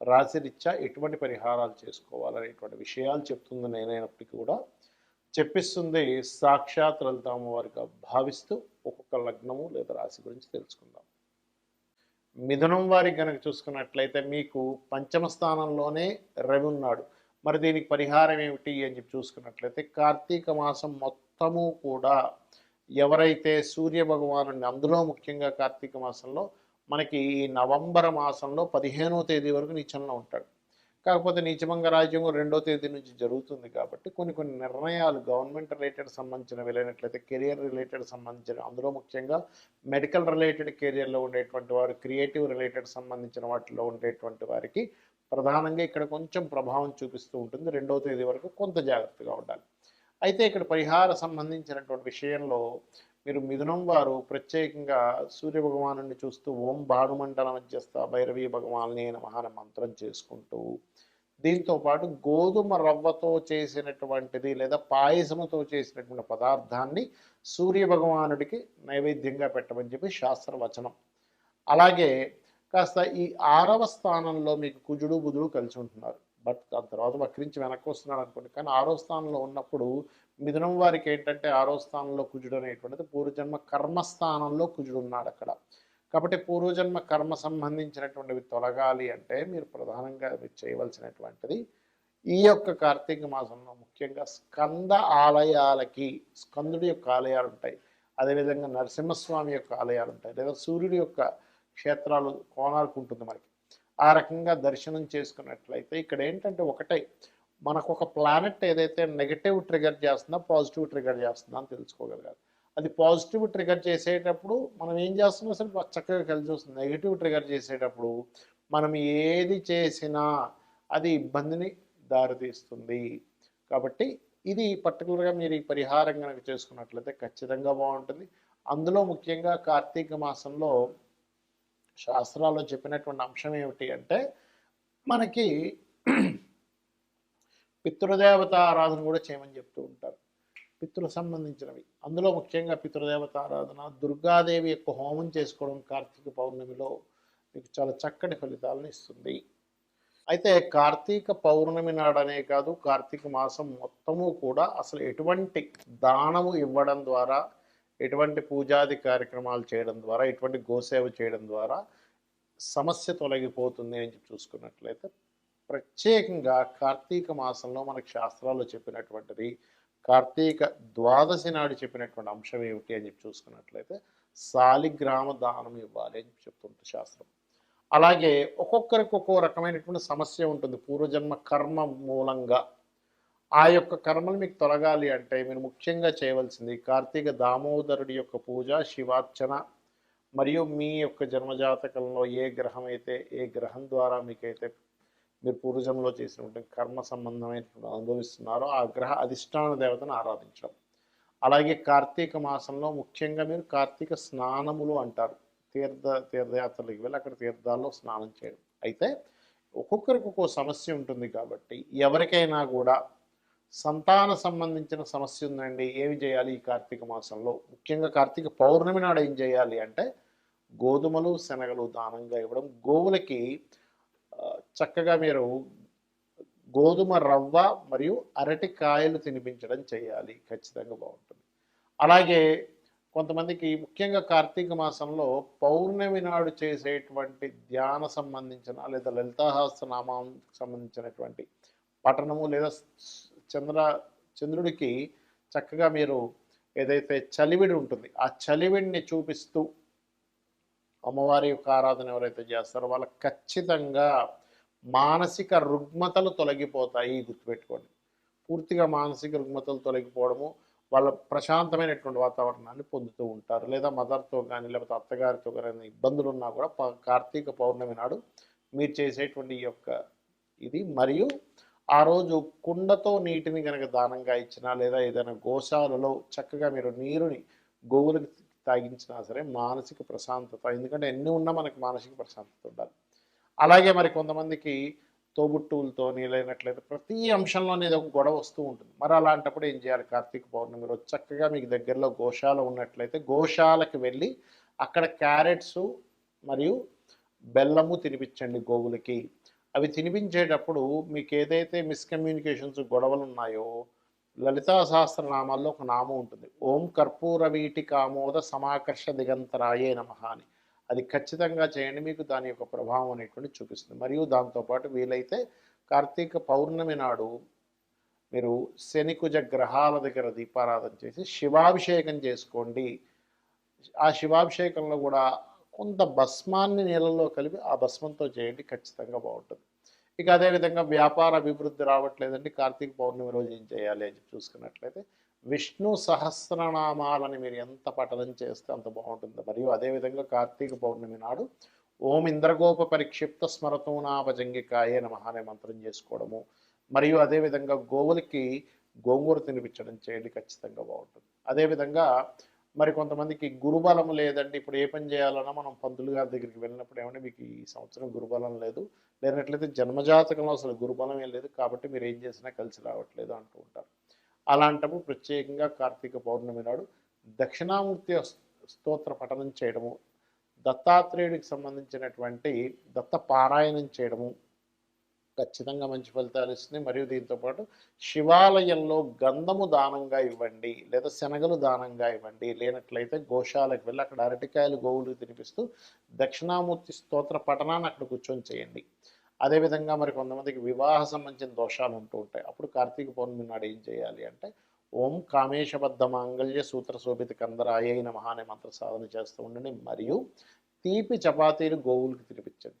రాశిరీత్యా ఎటువంటి పరిహారాలు చేసుకోవాలనేటువంటి విషయాలు చెప్తుంది నేనైనప్పటికీ కూడా. చెప్పిస్తుంది సాక్షాత్ లలితామ వారిగా భావిస్తూ ఒక్కొక్క లగ్నము లేదా రాశి గురించి తెలుసుకుందాం. మిథునం వారికి కనుక చూసుకున్నట్లయితే మీకు పంచమ స్థానంలోనే రవి ఉన్నాడు. మరి దీనికి పరిహారం ఏమిటి అని చెప్పి చూసుకున్నట్లయితే కార్తీక మాసం మొత్తము కూడా ఎవరైతే సూర్య భగవాను అందులో ముఖ్యంగా కార్తీక మాసంలో మనకి ఈ నవంబర్ మాసంలో పదిహేనో తేదీ వరకు నీచంలో ఉంటాడు. కాకపోతే నీచమంగ రాజ్యం రెండో తేదీ నుంచి జరుగుతుంది కాబట్టి కొన్ని కొన్ని నిర్ణయాలు గవర్నమెంట్ రిలేటెడ్ సంబంధించిన వెళ్ళినట్లయితే కెరియర్ రిలేటెడ్ సంబంధించిన అందులో ముఖ్యంగా మెడికల్ రిలేటెడ్ కెరియర్లో ఉండేటువంటి వారు క్రియేటివ్ రిలేటెడ్ సంబంధించిన వాటిలో ఉండేటువంటి వారికి ప్రధానంగా ఇక్కడ కొంచెం ప్రభావం చూపిస్తూ ఉంటుంది. రెండవ తేదీ వరకు కొంత జాగ్రత్తగా ఉండాలి. అయితే ఇక్కడ పరిహార సంబంధించినటువంటి విషయంలో మీరు మిథునం వారు ప్రత్యేకంగా సూర్య భగవాను చూస్తూ ఓం భానుమండల మధ్యస్థ భైరవీ భగవాన్ని నమహాన మంత్రం చేసుకుంటూ దీంతో పాటు గోధుమ రవ్వతో చేసినటువంటిది లేదా పాయసముతో చేసినటువంటి పదార్థాన్ని సూర్య భగవానుడికి నైవేద్యంగా పెట్టమని చెప్పి శాస్త్రవచనం. అలాగే కాస్త ఈ ఆరవ స్థానంలో మీకు కుజుడు బుధుడు కలిసి ఉంటున్నారు. బట్ దాని తర్వాత వక్రించి వెనక్కి వస్తున్నాడు అనుకోండి. కానీ ఆరో స్థానంలో ఉన్నప్పుడు మిథునం వారికి ఏంటంటే ఆరో స్థానంలో కుజుడు అనేటువంటిది పూర్వజన్మ కర్మస్థానంలో కుజుడు ఉన్నాడు అక్కడ. కాబట్టి పూర్వజన్మ కర్మ సంబంధించినటువంటివి తొలగాలి అంటే మీరు ప్రధానంగా మీరు చేయవలసినటువంటిది ఈ యొక్క కార్తీక మాసంలో ముఖ్యంగా స్కంద ఆలయాలకి స్కందుడి యొక్క ఆలయాలు ఉంటాయి. అదేవిధంగా నరసింహస్వామి యొక్క ఆలయాలు ఉంటాయి. లేదా సూర్యుడి యొక్క క్షేత్రాలు కోణాలకు ఉంటుంది మనకి. ఆ రకంగా దర్శనం చేసుకున్నట్లయితే ఇక్కడ ఏంటంటే ఒకటే మనకు ఒక ప్లానెట్ ఏదైతే నెగటివ్ ట్రిగర్ చేస్తుందో పాజిటివ్ ట్రిగర్ చేస్తుందో అని తెలుసుకోగలగాలి. అది పాజిటివ్ ట్రిగర్ చేసేటప్పుడు మనం ఏం చేస్తున్నాం సరే? చక్కగా కలిసి వస్తుంది నెగిటివ్ ట్రిగర్ చేసేటప్పుడు మనం ఏది చేసినా అది ఇబ్బందిని దారితీస్తుంది. కాబట్టి ఇది పర్టికులర్గా మీరు ఈ పరిహారం కనుక చేసుకున్నట్లయితే ఖచ్చితంగా బాగుంటుంది. అందులో ముఖ్యంగా కార్తీక మాసంలో శాస్త్రాల్లో చెప్పినటువంటి అంశం ఏమిటి అంటే మనకి పితృదేవత ఆరాధన కూడా చేయమని చెప్తూ ఉంటారు. పితృ సంబంధించినవి. అందులో ముఖ్యంగా పితృదేవత ఆరాధన దుర్గాదేవి యొక్క హోమం చేసుకోవడం కార్తీక పౌర్ణమిలో మీకు చాలా చక్కటి ఫలితాలను ఇస్తుంది. అయితే కార్తీక పౌర్ణమి నాడనే కాదు కార్తీక మాసం మొత్తము కూడా అసలు ఎటువంటి దానము ఇవ్వడం ద్వారా ఎటువంటి పూజాది కార్యక్రమాలు చేయడం ద్వారా ఎటువంటి గోసేవ చేయడం ద్వారా సమస్య తొలగిపోతుంది అని చెప్పి చూసుకున్నట్లయితే ప్రత్యేకంగా కార్తీక మాసంలో మనకు శాస్త్రాల్లో చెప్పినటువంటిది కార్తీక ద్వాదశి నాడు చెప్పినటువంటి అంశం ఏమిటి అని చెప్పి చూసుకున్నట్లయితే సాలిగ్రామ దానం ఇవ్వాలి అని చెప్తుంది శాస్త్రం. అలాగే ఒక్కొక్కరికి ఒక్కో రకమైనటువంటి సమస్య ఉంటుంది. పూర్వజన్మ కర్మ మూలంగా ఆ యొక్క కర్మలు మీకు తొలగాలి అంటే మీరు ముఖ్యంగా చేయవలసింది కార్తీక దామోదరుడి యొక్క పూజ శివార్చన మరియు మీ యొక్క జన్మజాతకంలో ఏ గ్రహం అయితే ఏ గ్రహం ద్వారా మీకైతే మీరు పూర్వజంలో చేసినటువంటి కర్మ సంబంధమైనటువంటి అనుభవిస్తున్నారో ఆ గ్రహ అధిష్టాన దేవతను ఆరాధించడం. అలాగే కార్తీక మాసంలో ముఖ్యంగా మీరు కార్తీక స్నానములు అంటారు. తీర్థ తీర్థయాత్రలకు వెళ్ళి అక్కడ తీర్థాల్లో స్నానం చేయడం. అయితే ఒక్కొక్కరికి ఒక్కో సమస్య ఉంటుంది కాబట్టి ఎవరికైనా కూడా సంతాన సంబంధించిన సమస్య ఉందండి. ఏమి చేయాలి ఈ కార్తీక మాసంలో? ముఖ్యంగా కార్తీక పౌర్ణమి నాడు ఏం చేయాలి అంటే గోధుమలు శనగలు దానంగా ఇవ్వడం. గోవులకి చక్కగా మీరు గోధుమ రవ్వ మరియు అరటి కాయలు తినిపించడం చేయాలి. ఖచ్చితంగా బాగుంటుంది. అలాగే కొంతమందికి ముఖ్యంగా కార్తీక మాసంలో పౌర్ణమి నాడు చేసేటువంటి ధ్యాన సంబంధించిన లేదా లలితాహాస్త నామానికి సంబంధించినటువంటి పఠనము లేదా చంద్ర చంద్రుడికి చక్కగా మీరు ఏదైతే చలివిడి ఉంటుంది ఆ చలివిడిని చూపిస్తూ అమ్మవారి యొక్క ఆరాధన ఎవరైతే చేస్తారో వాళ్ళకి ఖచ్చితంగా మానసిక రుగ్మతలు తొలగిపోతాయి గుర్తుపెట్టుకోండి. పూర్తిగా మానసిక రుగ్మతలు తొలగిపోవడము వాళ్ళ ప్రశాంతమైనటువంటి వాతావరణాన్ని పొందుతూ ఉంటారు. లేదా మదర్తో కానీ లేకపోతే అత్తగారితో కానీ ఇబ్బందులు ఉన్నా కూడా కార్తీక పౌర్ణమి నాడు మీరు చేసేటువంటి ఈ యొక్క ఇది. మరియు ఆ రోజు కుండతో నీటిని కనుక దానంగా ఇచ్చినా లేదా ఏదైనా గోశాలలో చక్కగా మీరు నీరుని గోవులకు తాగించినా సరే మానసిక ప్రశాంతత ఎందుకంటే ఎన్ని ఉన్నా మనకి మానసిక ప్రశాంతత ఉండాలి. అలాగే మరి కొంతమందికి తోబుట్టువులతో లేనట్లయితే ప్రతి అంశంలో అనేది ఒక గొడవ వస్తూ ఉంటుంది. మరి అలాంటప్పుడు ఏం చేయాలి? కార్తీక పౌర్ణమి రోజు చక్కగా మీకు దగ్గరలో గోశాల ఉన్నట్లయితే గోశాలకు వెళ్ళి అక్కడ క్యారెట్స్ మరియు బెల్లము తినిపించండి గోవులకి. అవి తినిపించేటప్పుడు మీకు ఏదైతే మిస్కమ్యూనికేషన్స్ గొడవలు ఉన్నాయో లలితా సహస్రనామాల్లో ఒక నామం ఉంటుంది. ఓం కర్పూర వీటి కామోద సమాకర్ష దిగంతరాయే నమ అని. అది ఖచ్చితంగా చేయండి మీకు దాని యొక్క ప్రభావం అనేటువంటి చూపిస్తుంది. మరియు దాంతోపాటు వీలైతే కార్తీక పౌర్ణమి నాడు మీరు శనికుజ గ్రహాల దగ్గర దీపారాధన చేసి శివాభిషేకం చేసుకోండి. ఆ శివాభిషేకంలో కూడా కొంత భస్మాన్ని నీళ్ళలో కలిపి ఆ భస్మంతో చేయండి ఖచ్చితంగా బాగుంటుంది. ఇక అదేవిధంగా వ్యాపార అభివృద్ధి రావట్లేదండి కార్తీక పౌర్ణమి రోజు ఏం చేయాలి అని చెప్పి చూసుకున్నట్లయితే విష్ణు సహస్రనామాలని మీరు ఎంత పఠనం చేస్తే అంత బాగుంటుంది. మరియు అదేవిధంగా కార్తీక పౌర్ణమి నాడు ఓం ఇంద్రగోప పరిక్షిప్త స్మరతూనాభజంగికాయే నమ అనే మంత్రం చేసుకోవడము. మరియు అదేవిధంగా గోవులకి గోంగూర తినిపించడం చేయండి ఖచ్చితంగా బాగుంటుంది. అదేవిధంగా మరి కొంతమందికి గురుబలం లేదండి. ఇప్పుడు ఏ పని చేయాలన్నా మనం పంతులు గారి దగ్గరికి వెళ్ళినప్పుడు ఏమంటే మీకు ఈ సంవత్సరం గురుబలం లేదు. లేనట్లయితే జన్మజాతకంలో అసలు గురుబలం ఏం లేదు. కాబట్టి మీరు ఏం చేసినా కలిసి రావట్లేదు అంటూ ఉంటారు. అలాంటప్పుడు ప్రత్యేకంగా కార్తీక పౌర్ణమి నాడు దక్షిణామూర్తి స్తోత్ర పఠనం చేయడము దత్తాత్రేయుడికి సంబంధించినటువంటి దత్త పారాయణం చేయడము ఖచ్చితంగా మంచి ఫలితాలు ఇస్తుంది మరియు దీంతోపాటు శివాలయంలో గంధము దానంగా ఇవ్వండి లేదా శనగలు దానంగా ఇవ్వండి. లేనట్లయితే గోశాలకు వెళ్ళి అక్కడ అరటికాయలు గోవులు తినిపిస్తూ దక్షిణామూర్తి స్తోత్ర పఠనాన్ని అక్కడ కూర్చొని చేయండి. అదేవిధంగా మరి కొంతమందికి వివాహ సంబంధించిన దోషాలు ఉంటూ ఉంటాయి. అప్పుడు కార్తీక పౌర్ణమి నాడు ఏం చేయాలి అంటే ఓం కామేశబద్ధ మాంగళ్య సూత్ర శోభిత కందరాయ నమః అనే మంత్ర సాధన చేస్తూ ఉండండి. మరియు తీపి చపాతీలు గోవులకు తినిపించండి.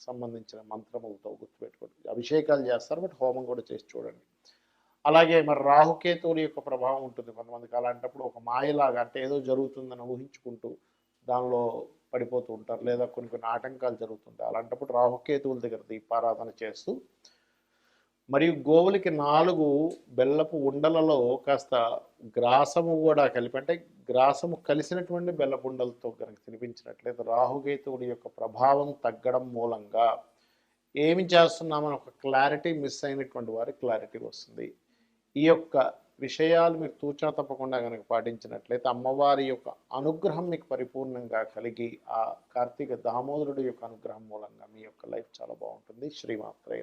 సంబంధించిన మంత్రములతో గుర్తుపెట్టుకోండి. అభిషేకాలు చేస్తారు బట్ హోమం కూడా చేసి చూడండి. అలాగే మరి రాహుకేతువుల యొక్క ప్రభావం ఉంటుంది కొంతమందికి. అలాంటప్పుడు ఒక మాయలాగా అంటే ఏదో జరుగుతుందని ఊహించుకుంటూ దానిలో పడిపోతూ ఉంటారు. లేదా కొన్ని కొన్ని ఆటంకాలు జరుగుతుంటాయి. అలాంటప్పుడు రాహుకేతువుల దగ్గర దీపారాధన చేస్తూ మరియు గోవులకి నాలుగు బెల్లపు ఉండలలో కాస్త గ్రాసము కూడా కలిపి అంటే గ్రాసము కలిసినటువంటి బెల్లపు ఉండలతో కనుక తినిపించినట్లయితే రాహుకేతువుడి యొక్క ప్రభావం తగ్గడం మూలంగా ఏమి చేస్తున్నామని ఒక క్లారిటీ మిస్ అయినటువంటి వారి క్లారిటీ వస్తుంది. ఈ యొక్క విషయాలు మీరు తూచా తప్పకుండా కనుక పాటించినట్లయితే అమ్మవారి యొక్క అనుగ్రహం మీకు పరిపూర్ణంగా కలిగి ఆ కార్తీక దామోదరుడి యొక్క అనుగ్రహం మూలంగా మీ యొక్క లైఫ్ చాలా బాగుంటుంది. శ్రీమాత్రే